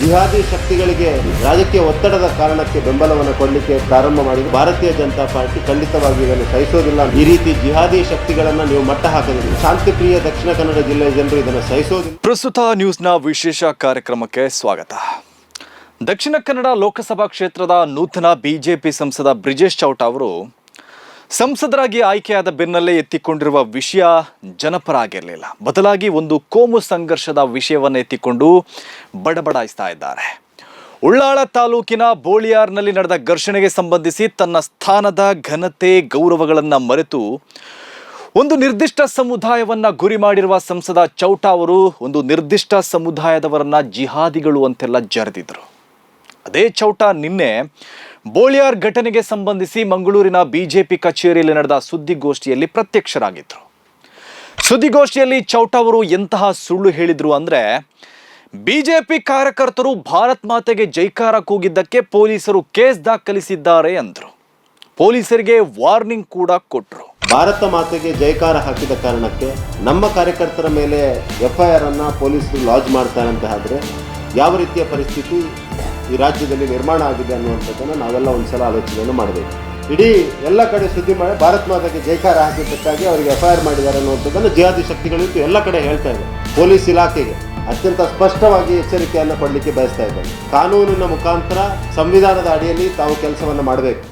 ಜಿಹಾದಿ ಶಕ್ತಿಗಳಿಗೆ ರಾಜಕೀಯ ಒತ್ತಡದ ಕಾರಣಕ್ಕೆ ಬೆಂಬಲವನ್ನು ಕೊಡಲಿಕ್ಕೆ ಪ್ರಾರಂಭ ಮಾಡಿದ ಭಾರತೀಯ ಜನತಾ ಪಾರ್ಟಿ ಖಂಡಿತವಾಗಿ ಇದನ್ನು ಸಹಿಸೋದಿಲ್ಲ. ಈ ರೀತಿ ಜಿಹಾದಿ ಶಕ್ತಿಗಳನ್ನು ನೀವು ಮಟ್ಟ ಹಾಕದಿಲ್ಲ ಶಾಂತಿಪ್ರಿಯ ದಕ್ಷಿಣ ಕನ್ನಡ ಜಿಲ್ಲೆಯ ಜನರು ಇದನ್ನು ಸಹಿಸೋದಿಲ್ಲ. ಪ್ರಸ್ತುತ ನ್ಯೂಸ್ನ ವಿಶೇಷ ಕಾರ್ಯಕ್ರಮಕ್ಕೆ ಸ್ವಾಗತ. ದಕ್ಷಿಣ ಕನ್ನಡ ಲೋಕಸಭಾ ಕ್ಷೇತ್ರದ ನೂತನ ಬಿಜೆಪಿ ಸಂಸದ ಬ್ರಿಜೇಶ್ ಚೌಟ ಅವರು ಸಂಸದರಾಗಿ ಆಯ್ಕೆಯಾದ ಬೆನ್ನಲ್ಲೇ ಎತ್ತಿಕೊಂಡಿರುವ ವಿಷಯ ಜನಪರ ಆಗಿರಲಿಲ್ಲ. ಬದಲಾಗಿ ಒಂದು ಕೋಮು ಸಂಘರ್ಷದ ವಿಷಯವನ್ನು ಎತ್ತಿಕೊಂಡು ಬಡಬಡಾಯಿಸ್ತಾ ಇದ್ದಾರೆ. ಉಳ್ಳಾಳ ತಾಲೂಕಿನ ಬೋಳಿಯಾರ್ನಲ್ಲಿ ನಡೆದ ಘರ್ಷಣೆಗೆ ಸಂಬಂಧಿಸಿ ತನ್ನ ಸ್ಥಾನದ ಘನತೆ, ಗೌರವಗಳನ್ನು ಮರೆತು ಒಂದು ನಿರ್ದಿಷ್ಟ ಸಮುದಾಯವನ್ನ ಗುರಿ ಮಾಡಿರುವ ಸಂಸದ ಚೌಟ ಅವರು ಒಂದು ನಿರ್ದಿಷ್ಟ ಸಮುದಾಯದವರನ್ನ ಜಿಹಾದಿಗಳು ಅಂತೆಲ್ಲ ಜರೆದಿದ್ರು. ಅದೇ ಚೌಟ ನಿನ್ನೆ ಬೋಳಿಯಾರ್ ಘಟನೆಗೆ ಸಂಬಂಧಿಸಿ ಮಂಗಳೂರಿನ ಬಿಜೆಪಿ ಕಚೇರಿಯಲ್ಲಿ ನಡೆದ ಸುದ್ದಿಗೋಷ್ಠಿಯಲ್ಲಿ ಪ್ರತ್ಯಕ್ಷರಾಗಿದ್ದರು ಸುದ್ದಿಗೋಷ್ಠಿಯಲ್ಲಿ ಚೌಟ ಅವರು ಎಂತಹ ಸುಳ್ಳು ಹೇಳಿದರು ಅಂದ್ರೆ, ಬಿಜೆಪಿ ಕಾರ್ಯಕರ್ತರು ಭಾರತ್ ಮಾತೆಗೆ ಜೈಕಾರ ಕೂಗಿದ್ದಕ್ಕೆ ಪೊಲೀಸರು ಕೇಸ್ ದಾಖಲಿಸಿದ್ದಾರೆ ಅಂದರು. ಪೊಲೀಸರಿಗೆ ವಾರ್ನಿಂಗ್ ಕೂಡ ಕೊಟ್ಟರು ಭಾರತ ಮಾತೆಗೆ ಜೈಕಾರ ಹಾಕಿದ ಕಾರಣಕ್ಕೆ ನಮ್ಮ ಕಾರ್ಯಕರ್ತರ ಮೇಲೆ ಎಫ್ ಐ ಆರ್ ಅನ್ನು ಪೊಲೀಸರು ಲಾಂಚ್ ಮಾಡ್ತಾರೆ ಅಂತ ಆದರೆ ಯಾವ ರೀತಿಯ ಪರಿಸ್ಥಿತಿ? ಈ ರಾಜ್ಯದಲ್ಲಿ ನಿರ್ಮಾಣ ಆಗಿದೆ ಅನ್ನುವಂಥದ್ದನ್ನು ನಾವೆಲ್ಲ ಒಂದು ಸಲ ಆಲೋಚನೆಯನ್ನು ಮಾಡಬೇಕು. ಇಡೀ ಎಲ್ಲ ಕಡೆ ಸುದ್ದಿ ಮಾಡಿ ಭಾರತ್ ಮಾತಾಗೆ ಜೈಕಾರ ಹಾಕಿದ್ದಕ್ಕಾಗಿ ಅವರಿಗೆ ಎಫ್ ಐ ಆರ್ ಮಾಡಿದ್ದಾರೆ ಅನ್ನುವಂಥದ್ದನ್ನು ಜಿಹಾದಿ ಶಕ್ತಿಗಳಿಂದ ಎಲ್ಲ ಕಡೆ ಹೇಳ್ತಾ ಇದೆ ಪೊಲೀಸ್ ಇಲಾಖೆಗೆ ಅತ್ಯಂತ ಸ್ಪಷ್ಟವಾಗಿ ಎಚ್ಚರಿಕೆಯನ್ನು ಕೊಡಲಿಕ್ಕೆ ಬಯಸ್ತಾ ಇದ್ದಾರೆ. ಕಾನೂನಿನ ಮುಖಾಂತರ ಸಂವಿಧಾನದ ಅಡಿಯಲ್ಲಿ ತಾವು ಕೆಲಸವನ್ನು ಮಾಡಬೇಕು.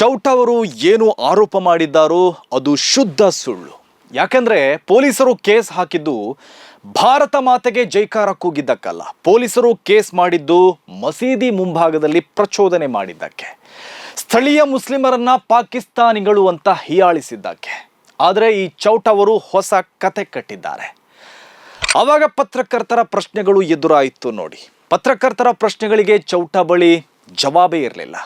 ಚೌಟ ಅವರು ಏನು ಆರೋಪ ಮಾಡಿದ್ದಾರೋ ಅದು ಶುದ್ಧ ಸುಳ್ಳು. ಯಾಕಂದ್ರೆ ಪೊಲೀಸರು ಕೇಸ್ ಹಾಕಿದ್ದು ಭಾರತ ಮಾತೆಗೆ ಜೈಕಾರ ಕೂಗಿದ್ದಕ್ಕಲ್ಲ ಪೊಲೀಸರು ಕೇಸ್ ಮಾಡಿದ್ದು ಮಸೀದಿ ಮುಂಭಾಗದಲ್ಲಿ ಪ್ರಚೋದನೆ ಮಾಡಿದ್ದಕ್ಕೆ. ಸ್ಥಳೀಯ ಮುಸ್ಲಿಮರನ್ನ ಪಾಕಿಸ್ತಾನಿಗಳು ಅಂತ ಹೀಯಾಳಿಸಿದ್ದಕ್ಕೆ. ಆದರೆ ಈ ಚೌಟ ಅವರು ಹೊಸ ಕತೆ ಕಟ್ಟಿದ್ದಾರೆ. ಆವಾಗ ಪತ್ರಕರ್ತರ ಪ್ರಶ್ನೆಗಳು ಎದುರಾಯಿತು ನೋಡಿ. ಪತ್ರಕರ್ತರ ಪ್ರಶ್ನೆಗಳಿಗೆ ಚೌಟ ಬಳಿ ಜವಾಬೇ ಇರಲಿಲ್ಲ.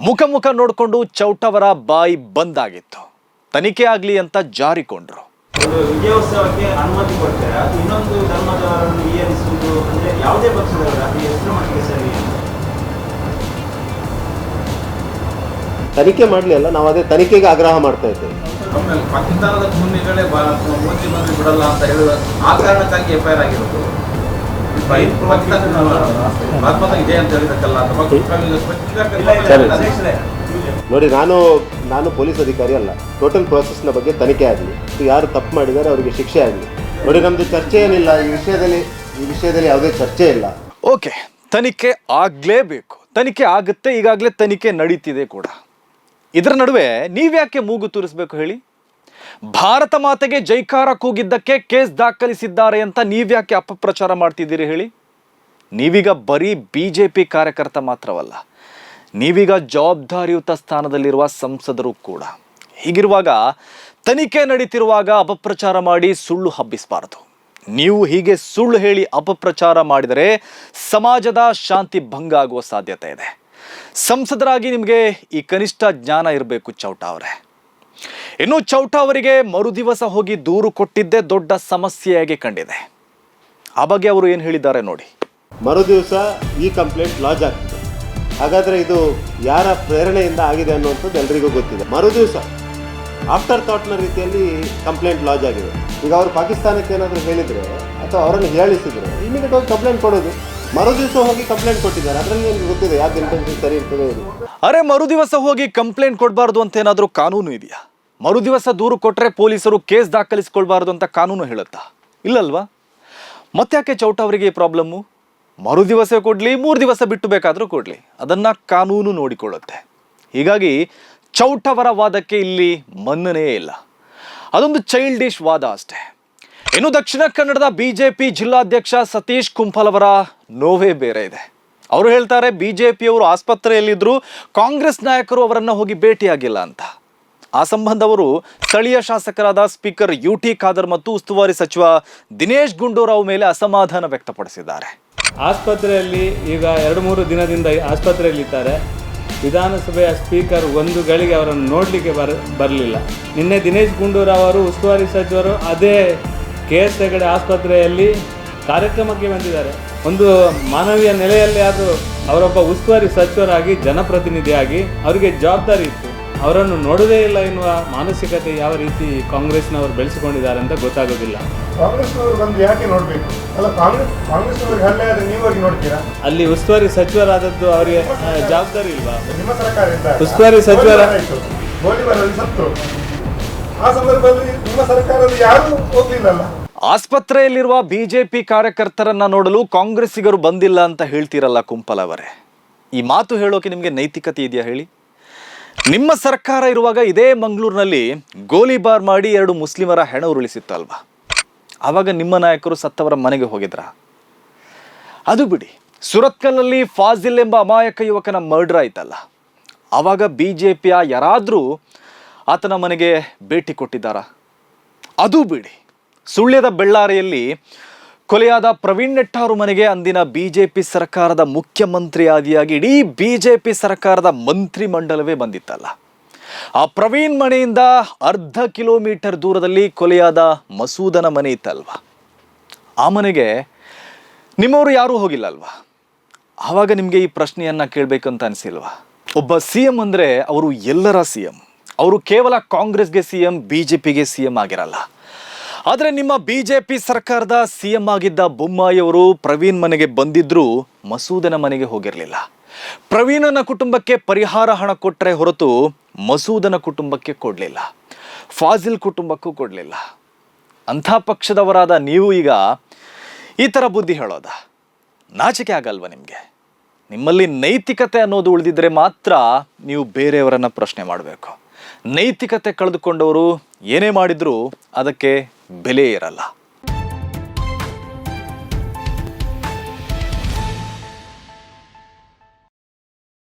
ಮುಖ ಮುಖ ನೋಡಿಕೊಂಡು ಚೌಟವರ ಬಾಯಿ ಬಂದಾಗಿತ್ತು ತನಿಖೆ ಆಗಲಿ ಅಂತ ಜಾರಿಕೊಂಡ್ರು. ಒಂದು ವಿಜಯೋತ್ಸವಕ್ಕೆ ಅನುಮತಿ ಕೊಡ್ತಾರೆ. ಅದು ಇನ್ನೊಂದು ಧರ್ಮದವರನ್ನು ಈಯರಿಸುವುದು ಅಂದ್ರೆ ಯಾವುದೇ ಪಕ್ಷದವರು ಅದು ಎಷ್ಟರ ಮಟ್ಟಿಗೆ ಸರಿ ತನಿಖೆ ಮಾಡಲಿ ಅಲ್ಲ ನಾವು ಅದೇ ತನಿಖೆಗೆ ಆಗ್ರಹ ಮಾಡ್ತಾ ಇದ್ದೇವೆ. ಆಮೇಲೆ ಪಾಕಿಸ್ತಾನದ ಭೂಮಿಗಳೇ ಭಾರತ ಮೋದಿ ಬಂದು ಬಿಡಲ್ಲ ಅಂತ ಹೇಳುವ ಆ ಕಾರಣಕ್ಕಾಗಿ ಎಫ್ ಐ ಆರ್ ಆಗಿರೋದು ಮಹಾತ್ಮ ಇದೆ ಅಂತ ಹೇಳಿದಕ್ಕಲ್ಲ ಅಥವಾ ನೋಡಿ, ನಾನು ನಾನು ಪೊಲೀಸ್ ಅಧಿಕಾರಿ ಅಲ್ಲ. ಟೋಟಲ್ ಪ್ರೋಸೆಸ್ನ ಬಗ್ಗೆ ತನಿಖೆ ಆಗಲಿ. ಯಾರು ತಪ್ಪು ಮಾಡಿದ್ದಾರೆ ಅವರಿಗೆ ಶಿಕ್ಷೆ ಆಗಲಿ. ನೋಡಿ, ನಮ್ದು ಚರ್ಚೆ ಏನಿಲ್ಲ, ಈ ವಿಷಯದಲ್ಲಿ ಈ ವಿಷಯದಲ್ಲಿ ಯಾವುದೇ ಚರ್ಚೆ ಇಲ್ಲ. ಓಕೆ, ತನಿಖೆ ಆಗಲೇಬೇಕು. ತನಿಖೆ ಆಗುತ್ತೆ, ಈಗಾಗಲೇ ತನಿಖೆ ನಡೀತಿದೆ ಕೂಡ. ಇದರ ನಡುವೆ ನೀವ್ಯಾಕೆ ಮೂಗು ತೂರಿಸ್ಬೇಕು ಹೇಳಿ? ಭಾರತ ಮಾತೆಗೆ ಜೈಕಾರ ಕೂಗಿದ್ದಕ್ಕೆ ಕೇಸ್ ದಾಖಲಿಸಿದ್ದಾರೆ ಅಂತ ನೀವ್ಯಾಕೆ ಅಪಪ್ರಚಾರ ಮಾಡ್ತಿದ್ದೀರಿ ಹೇಳಿ? ನೀವೀಗ ಬರೀ ಬಿ ಜೆ ಪಿ ಕಾರ್ಯಕರ್ತ ಮಾತ್ರವಲ್ಲ. ನೀವೀಗ ಜವಾಬ್ದಾರಿಯುತ ಸ್ಥಾನದಲ್ಲಿರುವ ಸಂಸದರು ಕೂಡ. ಹೀಗಿರುವಾಗ ತನಿಖೆ ನಡೀತಿರುವಾಗ ಅಪಪ್ರಚಾರ ಮಾಡಿ ಸುಳ್ಳು ಹಬ್ಬಿಸಬಾರದು. ನೀವು ಹೀಗೆ ಸುಳ್ಳು ಹೇಳಿ ಅಪಪ್ರಚಾರ ಮಾಡಿದರೆ ಸಮಾಜದ ಶಾಂತಿ ಭಂಗ ಆಗುವ ಸಾಧ್ಯತೆ ಇದೆ. ಸಂಸದರಾಗಿ ನಿಮಗೆ ಈ ಕನಿಷ್ಠ ಜ್ಞಾನ ಇರಬೇಕು ಚೌಟ ಅವರೇ. ಇನ್ನು ಚೌಟ ಅವರಿಗೆ ಮರುದಿವಸ ಹೋಗಿ ದೂರು ಕೊಟ್ಟಿದ್ದೇ ದೊಡ್ಡ ಸಮಸ್ಯೆಯಾಗಿ ಕಂಡಿದೆ. ಆ ಬಗ್ಗೆ ಅವರು ಏನು ಹೇಳಿದ್ದಾರೆ ನೋಡಿ. ಮರುದಿವಸ ಈ ಕಂಪ್ಲೇಂಟ್ ಲಾಜ್ ಹಾಗಾದರೆ ಇದು ಯಾರ ಪ್ರೇರಣೆಯಿಂದ ಆಗಿದೆ ಅನ್ನುವಂಥದ್ದು ಎಲ್ರಿಗೂ ಗೊತ್ತಿದೆ. ಮರುದಿವಸ ಆಫ್ಟರ್ ಥಾಟ್ನ ರೀತಿಯಲ್ಲಿ ಕಂಪ್ಲೇಂಟ್ ಲಾಜ್ ಆಗಿದೆ. ಈಗ ಅವರು ಪಾಕಿಸ್ತಾನಕ್ಕೆ ಏನಾದರೂ ಹೇಳಿದರೆ ಅಥವಾ ಅವರನ್ನು ಹೇಳಿಸಿದರೆ ಇಮಿಡಿಯೇಟ್ ಹೋಗಿ ಕಂಪ್ಲೇಂಟ್ ಕೊಡೋದು. ಮರುದಿವಸ ಹೋಗಿ ಕಂಪ್ಲೇಂಟ್ ಕೊಟ್ಟಿದ್ದಾರೆ. ಅದರಲ್ಲಿ ನಿಮ್ಗೆ ಗೊತ್ತಿದೆ? ಯಾವ್ದು ಇಂಟೆನ್ಷನ್ ಸರಿ ಇರ್ತದೆ ಅರೆ, ಮರುದಿವಸ ಹೋಗಿ ಕಂಪ್ಲೇಂಟ್ ಕೊಡಬಾರ್ದು ಅಂತ ಏನಾದರೂ ಕಾನೂನು ಇದೆಯಾ? ಮರುದಿವಸ ದೂರು ಕೊಟ್ಟರೆ ಪೊಲೀಸರು ಕೇಸ್ ದಾಖಲಿಸಿಕೊಳ್ಬಾರ್ದು ಅಂತ ಕಾನೂನು ಹೇಳುತ್ತಾ? ಇಲ್ಲಲ್ವಾ? ಮತ್ತ್ಯಾಕೆ ಚೌಟ ಅವರಿಗೆ ಈ ಪ್ರಾಬ್ಲಮ್ಮು ಮರುದಿವಸ ಕೊಡಲಿ, ಮೂರು ದಿವಸ ಬಿಟ್ಟು ಬೇಕಾದರೂ ಕೊಡಲಿ. ಅದನ್ನು ಕಾನೂನು ನೋಡಿಕೊಳ್ಳುತ್ತೆ. ಹೀಗಾಗಿ ಚೌಟವರ ವಾದಕ್ಕೆ ಇಲ್ಲಿ ಮನ್ನನೆಯೇ ಇಲ್ಲ. ಅದೊಂದು ಚೈಲ್ಡಿಶ್ ವಾದ ಅಷ್ಟೇ. ಇನ್ನು ದಕ್ಷಿಣ ಕನ್ನಡದ ಬಿ ಜೆ ಪಿ ಜಿಲ್ಲಾಧ್ಯಕ್ಷ ಸತೀಶ್ ಕುಂಪಲ್ ಅವರ ನೋವೇ ಬೇರೆ ಇದೆ. ಅವರು ಹೇಳ್ತಾರೆ ಬಿ ಜೆ ಪಿಯವರು ಆಸ್ಪತ್ರೆಯಲ್ಲಿದ್ದರೂ ಕಾಂಗ್ರೆಸ್ ನಾಯಕರು ಅವರನ್ನು ಹೋಗಿ ಭೇಟಿಯಾಗಿಲ್ಲ ಅಂತ. ಆ ಸಂಬಂಧ ಅವರು ಸ್ಥಳೀಯ ಶಾಸಕರಾದ ಸ್ಪೀಕರ್ ಯು ಟಿ ಖಾದರ್ ಮತ್ತು ಉಸ್ತುವಾರಿ ಸಚಿವ ದಿನೇಶ್ ಗುಂಡೂರಾವ್ ಮೇಲೆ ಅಸಮಾಧಾನ ವ್ಯಕ್ತಪಡಿಸಿದ್ದಾರೆ. ಆಸ್ಪತ್ರೆಯಲ್ಲಿ ಈಗ ಎರಡು ಮೂರು ದಿನದಿಂದ ಆಸ್ಪತ್ರೆಯಲ್ಲಿದ್ದಾರೆ. ವಿಧಾನಸಭೆಯ ಸ್ಪೀಕರ್ ಒಂದು ಗಳಿಗೆ ಅವರನ್ನು ನೋಡಲಿಕ್ಕೆ ಬರ, ಬರಲಿಲ್ಲ. ನಿನ್ನೆ ದಿನೇಶ್ ಗುಂಡೂರಾವ್ ಅವರು ಉಸ್ತುವಾರಿ ಸಚಿವರು ಅದೇ ಕೆ ಎಸ್ ಹೆಗಡೆ ಆಸ್ಪತ್ರೆಯಲ್ಲಿ ಕಾರ್ಯಕ್ರಮಕ್ಕೆ ಬಂದಿದ್ದಾರೆ. ಒಂದು ಮಾನವೀಯ ನೆಲೆಯಲ್ಲಿ ಆದರೂ ಅವರೊಬ್ಬ ಉಸ್ತುವಾರಿ ಸಚಿವರಾಗಿ, ಜನಪ್ರತಿನಿಧಿಯಾಗಿ, ಅವರಿಗೆ ಜವಾಬ್ದಾರಿ ಇತ್ತು. ಅವರನ್ನು ನೋಡುವುದೇ ಇಲ್ಲ ಎನ್ನುವ ಮಾನಸಿಕತೆ ಯಾವ ರೀತಿ ಕಾಂಗ್ರೆಸ್ನವರು ಬೆಳೆಸಿಕೊಂಡಿದ್ದಾರೆ ಅಂತ ಗೊತ್ತಾಗೋದಿಲ್ಲ. ಕಾಂಗ್ರೆಸ್ನವರು ಬಂದು ಯಾಕೆ ನೋಡಬೇಕು? ಅಲ್ಲ ಕಾಂಗ್ರೆಸ್ ಕಾಂಗ್ರೆಸ್ನವರು ಹಲ್ಲೆ ಆದರೆ ನೀವು ಹೋಗಿ ನೋಡ್ತೀರಾ? ಅಲ್ಲಿ ಉಸ್ತುವಾರಿ ಸಚಿವರಾದದ್ದು ಅವರಿಗೆ ಜವಾಬ್ದಾರಿ ಇಲ್ವಾ? ನಿಮ್ಮ ಸರ್ಕಾರ ಇದ್ದಾಗ ಉಸ್ತುವಾರಿ ಸಚಿವರ-. ಗೋಲಿಬಾರಲ್ಲಿ ಸತ್ತು. ಆ ಸಂದರ್ಭದಲ್ಲಿ ನಿಮ್ಮ ಸರ್ಕಾರದಲ್ಲಿ ಯಾರು ಹೋಗ್ಲಿಲ್ಲಲ್ಲ. ಆಸ್ಪತ್ರೆಯಲ್ಲಿರುವ ಬಿಜೆಪಿ ಕಾರ್ಯಕರ್ತರನ್ನ ನೋಡಲು ಕಾಂಗ್ರೆಸ್ಸಿಗರು ಬಂದಿಲ್ಲ ಅಂತ ಹೇಳ್ತೀರಲ್ಲ ಕುಂಪಲ್ ಅವರೇ. ಈ ಮಾತು ಹೇಳೋಕೆ ನಿಮಗೆ ನೈತಿಕತೆ ಇದೆಯಾ ಹೇಳಿ? ನಿಮ್ಮ ಸರ್ಕಾರ ಇರುವಾಗ ಇದೇ ಮಂಗಳೂರಿನಲ್ಲಿ ಗೋಲಿಬಾರ್ ಮಾಡಿ ಎರಡು ಮುಸ್ಲಿಮರ ಹೆಣ ಉರುಳಿಸಿತ್ತಲ್ವಾ? ಆವಾಗ ನಿಮ್ಮ ನಾಯಕರು ಸತ್ತವರ ಮನೆಗೆ ಹೋಗಿದ್ರ? ಅದು ಬಿಡಿ, ಸುರತ್ಕಲ್ನಲ್ಲಿ ಫಾಜಿಲ್ ಎಂಬ ಅಮಾಯಕ ಯುವಕನ ಮರ್ಡರ್ ಆಯ್ತಲ್ಲ. ಆವಾಗ ಬಿ ಜೆ ಪಿಯ ಯಾರಾದರೂ ಆತನ ಮನೆಗೆ ಭೇಟಿ ಕೊಟ್ಟಿದ್ದಾರಾ? ಅದು ಬಿಡಿ, ಸುಳ್ಯದ ಬೆಳ್ಳಾರಿಯಲ್ಲಿ ಕೊಲೆಯಾದ ಪ್ರವೀಣ್ ನೆಟ್ಟಾರು ಮನೆಗೆ ಅಂದಿನ ಬಿಜೆಪಿ ಸರ್ಕಾರದ ಮುಖ್ಯಮಂತ್ರಿ ಆದಿಯಾಗಿ ಇಡೀ ಬಿಜೆಪಿ ಸರ್ಕಾರದ ಮಂತ್ರಿ ಮಂಡಲವೇ ಬಂದಿತ್ತಲ್ಲ. ಆ ಪ್ರವೀಣ್ ಮನೆಯಿಂದ ಅರ್ಧ ಕಿಲೋಮೀಟರ್ ದೂರದಲ್ಲಿ ಕೊಲೆಯಾದ ಮಸೂದನ ಮನೆ ಇತ್ತಲ್ವಾ? ಆ ಮನೆಗೆ ನಿಮ್ಮವರು ಯಾರೂ ಹೋಗಿಲ್ಲ ಅಲ್ವಾ ಆವಾಗ ನಿಮಗೆ ಈ ಪ್ರಶ್ನೆಯನ್ನ ಕೇಳಬೇಕಂತ ಅನಿಸಿಲ್ವಾ? ಒಬ್ಬ ಸಿ ಎಂ ಅಂದರೆ ಅವರು ಎಲ್ಲರ ಸಿ ಎಂ. ಅವರು ಕೇವಲ ಕಾಂಗ್ರೆಸ್ಗೆ ಸಿ ಎಂ ಬಿ ಜೆ ಪಿಗೆ ಸಿ ಎಂ ಆಗಿರಲ್ಲ. ಆದರೆ ನಿಮ್ಮ ಬಿ ಜೆ ಪಿ ಸರ್ಕಾರದ ಸಿ ಎಂ ಆಗಿದ್ದ ಬೊಮ್ಮಾಯಿಯವರು ಪ್ರವೀಣ್ ಮನೆಗೆ ಬಂದಿದ್ರು ಮಸೂದನ ಮನೆಗೆ ಹೋಗಿರಲಿಲ್ಲ. ಪ್ರವೀಣನ ಕುಟುಂಬಕ್ಕೆ ಪರಿಹಾರ ಹಣ ಕೊಟ್ಟರೆ ಹೊರತು ಮಸೂದನ ಕುಟುಂಬಕ್ಕೆ ಕೊಡಲಿಲ್ಲ. ಫಾಜಿಲ್ ಕುಟುಂಬಕ್ಕೂ ಕೊಡಲಿಲ್ಲ. ಅಂಥ ಪಕ್ಷದವರಾದ ನೀವು ಈಗ ಈ ಥರ ಬುದ್ಧಿ ಹೇಳೋದ? ನಾಚಿಕೆ ಆಗಲ್ವಾ ನಿಮಗೆ? ನಿಮ್ಮಲ್ಲಿ ನೈತಿಕತೆ ಅನ್ನೋದು ಉಳಿದಿದ್ರೆ ಮಾತ್ರ ನೀವು ಬೇರೆಯವರನ್ನ ಪ್ರಶ್ನೆ ಮಾಡಬೇಕು. ನೈತಿಕತೆ ಕಳೆದುಕೊಂಡವರು ಏನೇ ಮಾಡಿದರೂ ಅದಕ್ಕೆ ಬೆಲೆ ಇರಲ್ಲ.